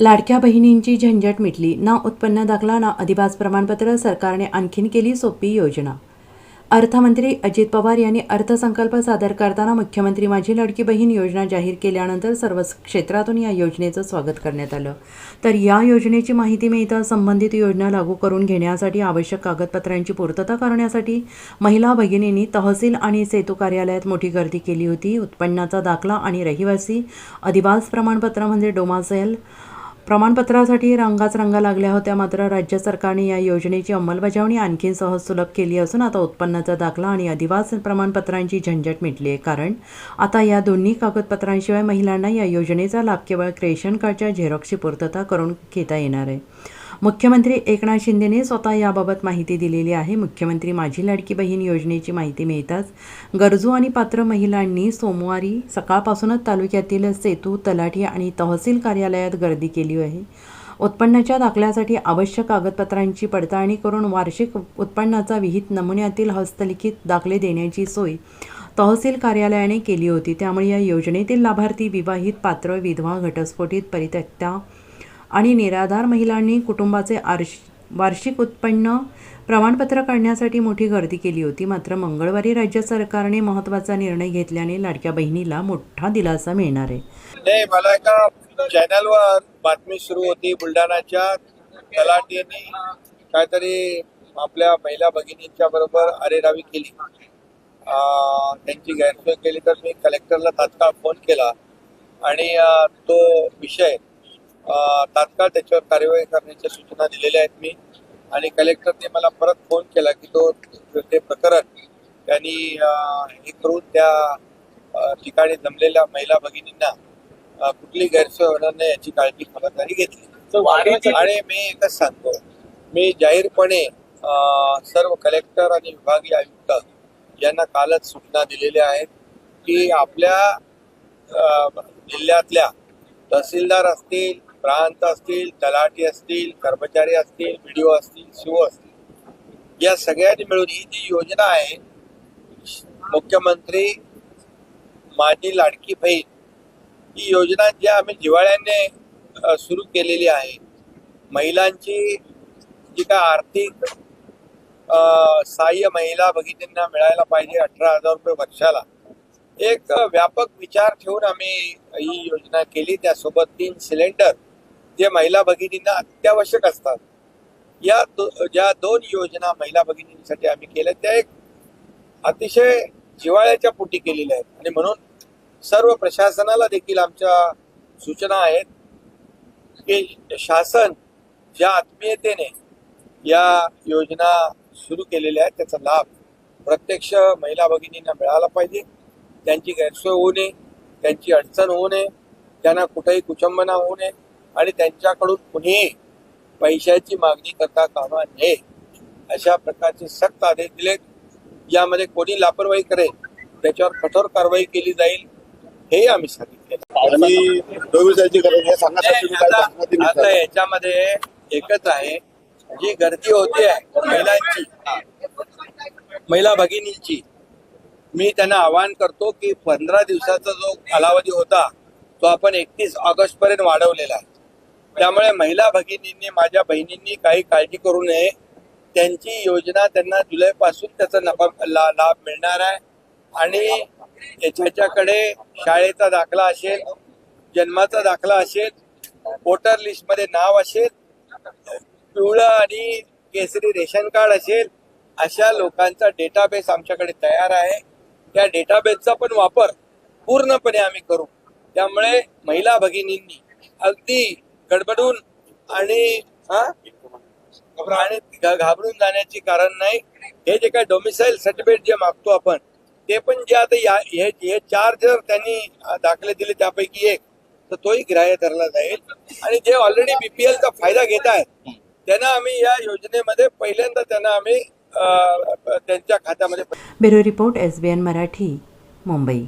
लाडक्या बहिणींची झंझट मिटली. ना उत्पन्न दाखला ना अधिवास प्रमाणपत्र सरकारने आणखीन केली सोपी योजना. अर्थमंत्री अजित पवार यांनी अर्थसंकल्प सादर करताना मुख्यमंत्री माझी लाडकी बहीण योजना जाहीर केल्यानंतर सर्व क्षेत्रातून या योजनेचं स्वागत करण्यात आलं. तर या योजनेची माहिती मिळता संबंधित योजना लागू करून घेण्यासाठी आवश्यक कागदपत्रांची पूर्तता करण्यासाठी महिला भगिनींनी तहसील आणि सेतू कार्यालयात मोठी गर्दी केली होती. उत्पन्नाचा दाखला आणि रहिवासी अधिवास प्रमाणपत्र म्हणजे डोमासेल प्रमाणपत्रासाठी रांगाच रंगा लागल्या होत्या. मात्र राज्य सरकारने या योजनेची अंमलबजावणी आणखी सहज सुलभ केली असून आता उत्पन्नाचा दाखला आणि अधिवास प्रमाणपत्रांची झंझट मिटली आहे कारण आता या दोन्ही कागदपत्रांशिवाय महिलांना या योजनेचा लाभ केवळ क्रेशन कार्डच्या झेरॉक्सची पूर्तता करून घेता येणार आहे. मुख्यमंत्री एकनाथ शिंदेने स्वतः याबाबत माहिती दिलेली आहे. मुख्यमंत्री माझी लाडकी बहीण योजनेची माहिती मिळताच गरजू आणि पात्र महिलांनी सोमवारी सकाळपासूनच तालुक्यातील सेतू तलाठी आणि तहसील कार्यालयात गर्दी केली आहे. उत्पन्नाच्या दाखल्यासाठी आवश्यक कागदपत्रांची पडताळणी करून वार्षिक उत्पन्नाचा विहित नमुन्यातील हस्तलिखित दाखले देण्याची सोय तहसील कार्यालयाने केली होती. त्यामुळे या योजनेतील लाभार्थी विवाहित पात्र विधवा घटस्फोटित परित्यक्ता आणि निराधार महिलांनी कुटुंबाचे आर्श वार्षिक उत्पन्न प्रमाणपत्र काढण्यासाठी मोठी गर्दी केली होती. मात्र मंगळवारी राज्य सरकारने महत्त्वाचा निर्णय घेतल्याने लाडक्या बहिणीला मोठा दिलासा मिळणार आहे. मला एका चॅनलवर बातमी सुरू होती. बुलढाणाच्या तलाटीने काहीतरी आपल्या महिला भगिनींच्या बरोबर अरेरावी केली. त्यांची गैरसोय केली तर मी कलेक्टरला तात्काळ फोन केला. आणि तो विषय तात्काळ त्याच्यावर कार्यवाही करण्याच्या सूचना दिलेल्या आहेत मी. आणि कलेक्टरने मला परत फोन केला की तो ते प्रकरण त्यांनी हे करून त्या ठिकाणी जमलेल्या महिला भगिनींना कुठली गैरसोय होणार नाही याची काळजी खबरदारी घेतली. आणि मी एकच सांगतो मी जाहीरपणे सर्व कलेक्टर आणि विभागीय आयुक्त यांना कालच सूचना दिलेल्या आहेत की आपल्या जिल्ह्यातल्या तहसीलदार असतील प्रांत असतील तलाठी असतील कर्मचारी असतील बीडीओ असतील शिव असतील. या सगळ्यांनी मिळून ही जी योजना आहे मुख्यमंत्री माझी लाडकी बहीण ही योजना जी आम्ही जिवाळ्याने सुरू केलेली आहे महिलांची जी काय आर्थिक सहाय्य महिला भगिनींना मिळायला पाहिजे अठरा हजार रुपये वर्षाला एक व्यापक विचार ठेवून आम्ही ही योजना केली. त्यासोबत तीन सिलेंडर जे महिला भगिनींना अत्यावश्यक असतात या दो, ज्या दोन योजना महिला भगिनींसाठी आम्ही केल्या त्या एक अतिशय जिव्हाळ्याच्या पोटी केलेल्या आहेत. आणि म्हणून सर्व प्रशासनाला देखील आमच्या सूचना आहेत की शासन ज्या आत्मीयतेने या योजना सुरू केलेल्या आहेत त्याचा लाभ प्रत्यक्ष महिला भगिनींना मिळाला पाहिजे. त्यांची गैरसोय होऊ नये त्यांची अडचण होऊ नये त्यांना कुठेही कुचंबना होऊ नये. आणि त्यांच्याकडून कुणीही पैशाची मागणी करता कामा नये. अशा प्रकारचे सक्त आदेश दिलेत. यामध्ये कोणी लापरवाही करेल त्याच्यावर कठोर कारवाई केली जाईल हे आम्ही सांगितले. आहे आता दिली. याच्यामध्ये एकच आहे जी गर्दी होते महिलांची. महिला भगिनींची. मी त्यांना आवाहन करतो की पंधरा दिवसाचा जो कालावधी होता तो आपण एकतीस ऑगस्ट पर्यंत वाढवलेला आहे. त्यामुळे महिला भगिनींनी माझ्या बहिणींनी काही काळजी करू नये. त्यांची योजना त्यांना जुलैपासून त्याचा नफा ला- लाभ मिळणार आहे. आणि याच्याकडे शाळेचा दाखला असेल जन्माचा दाखला असेल वोटर लिस्टमध्ये नाव असेल पिवळं आणि केसरी रेशन कार्ड असेल अशा लोकांचा डेटाबेस आमच्याकडे तयार आहे. त्या डेटाबेसचा पण वापर पूर्णपणे आम्ही करू. त्यामुळे महिला भगिनींनी अगदी गडबडून आणि हा? आणि घाबरून जाण्याची कारण नाही. हे जे काय डोमिसाईल सर्टिफिकेट जे मागतो आपण ते पण जे आता या हे चार जर त्यांनी दाखले दिले त्यापैकी एक तर तोही ग्राह्य धरला जाईल. आणि जे ऑलरेडी बीपीएल चा फायदा घेत आहेत त्यांना आम्ही या योजनेमध्ये पहिल्यांदा त्यांना आम्ही त्यांच्या खात्यामध्ये bureau report S B Marathi Mumbai.